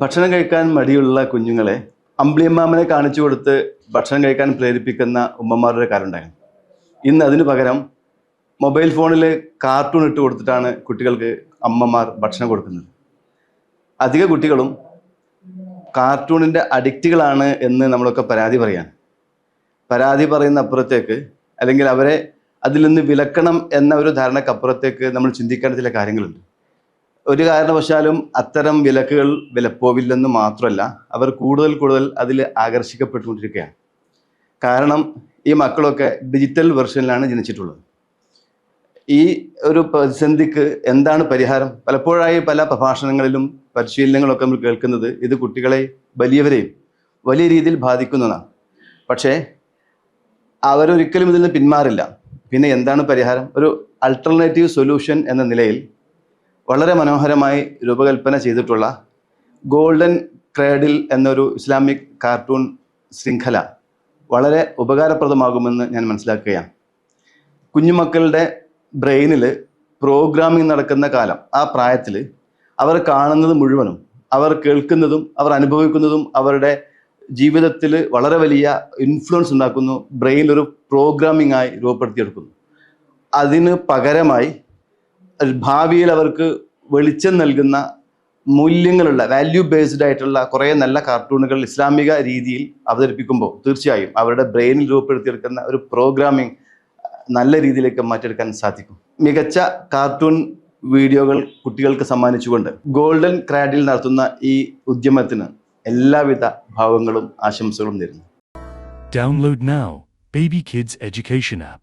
ഭക്ഷണം കഴിക്കാൻ മടിയുള്ള കുഞ്ഞുങ്ങളെ അമ്പിളിയമ്മാമനെ കാണിച്ചു കൊടുത്ത് ഭക്ഷണം കഴിക്കാൻ പ്രേരിപ്പിക്കുന്ന ഉമ്മമാരുടെ കാര്യം ഉണ്ടായിരുന്നു ഇന്ന് അതിനു പകരം മൊബൈൽ ഫോണിൽ കാർട്ടൂൺ ഇട്ട് കൊടുത്തിട്ടാണ് കുട്ടികൾക്ക് അമ്മമാർ ഭക്ഷണം കൊടുക്കുന്നത്. അധിക കുട്ടികളും കാർട്ടൂണിന്റെ അഡിക്റ്റുകളാണ് എന്ന് നമ്മളൊക്കെ പരാതി പറയാൻ പരാതി പറയുന്ന അപ്പുറത്തേക്ക് അല്ലെങ്കിൽ അവരെ അതിൽ നിന്ന് വിലക്കണം എന്ന ഒരു ധാരണക്കപ്പുറത്തേക്ക് നമ്മൾ ചിന്തിക്കേണ്ട ചില കാര്യങ്ങളുണ്ട്. ഒരു കാരണവശാലും അത്തരം വിലക്കുകൾ വിലപ്പോവില്ലെന്ന് മാത്രമല്ല അവർ കൂടുതൽ കൂടുതൽ അതിൽ ആകർഷിക്കപ്പെട്ടുകൊണ്ടിരിക്കുകയാണ്. കാരണം ഈ മക്കളൊക്കെ ഡിജിറ്റൽ വെർഷനിലാണ് ജനിച്ചിട്ടുള്ളത്. ഈ ഒരു പ്രതിസന്ധിക്ക് എന്താണ് പരിഹാരം? പലപ്പോഴായി പല പ്രഭാഷണങ്ങളിലും പരിശീലനങ്ങളൊക്കെ നമ്മൾ കേൾക്കുന്നത് ഇത് കുട്ടികളെ വലിയവരെയും വലിയ രീതിയിൽ ബാധിക്കുന്നതാണ്. പക്ഷേ അവരൊരിക്കലും ഇതിൽ നിന്ന് പിന്മാറില്ല. പിന്നെ എന്താണ് പരിഹാരം? ഒരു അൾട്ടർനേറ്റീവ് സൊല്യൂഷൻ എന്ന നിലയിൽ വളരെ മനോഹരമായി രൂപകൽപ്പന ചെയ്തിട്ടുള്ള ഗോൾഡൻ ക്രേഡിൽ എന്നൊരു ഇസ്ലാമിക് കാർട്ടൂൺ ശൃംഖല വളരെ ഉപകാരപ്രദമാകുമെന്ന് ഞാൻ മനസ്സിലാക്കുകയാണ്. കുഞ്ഞുമക്കളുടെ ബ്രെയിനിൽ പ്രോഗ്രാമിംഗ് നടക്കുന്ന കാലം ആ പ്രായത്തിൽ അവർ കാണുന്നത് മുഴുവനും അവർ കേൾക്കുന്നതും അവർ അനുഭവിക്കുന്നതും അവരുടെ ജീവിതത്തിൽ വളരെ വലിയ ഇൻഫ്ലുവൻസ് ഉണ്ടാക്കുന്നു ബ്രെയിനിൽ ഒരു പ്രോഗ്രാമിംഗ് ആയി രൂപപ്പെടുത്തിയെടുക്കുന്നു. അതിന് പകരമായി ഭാവിയിൽ അവർക്ക് വെളിച്ചം നൽകുന്ന മൂല്യങ്ങളുള്ള വാല്യൂ ബേസ്ഡ് ആയിട്ടുള്ള കുറേ നല്ല കാർട്ടൂണുകൾ ഇസ്ലാമിക രീതിയിൽ അവതരിപ്പിക്കുമ്പോൾ തീർച്ചയായും അവരുടെ ബ്രെയിനിൽ രൂപപ്പെടുത്തിയെടുക്കുന്ന ഒരു പ്രോഗ്രാമിംഗ് നല്ല രീതിയിലേക്ക് മാറ്റിയെടുക്കാൻ സാധിക്കും മികച്ച കാർട്ടൂൺ വീഡിയോകൾ കുട്ടികൾക്ക് സമ്മാനിച്ചുകൊണ്ട് ഗോൾഡൻ ക്രാഡിൽ നടത്തുന്ന ഈ ഉദ്യമത്തിന് എല്ലാവിധ ഭാവങ്ങളും ആശംസകളും നേരുന്നു download now baby kids education app.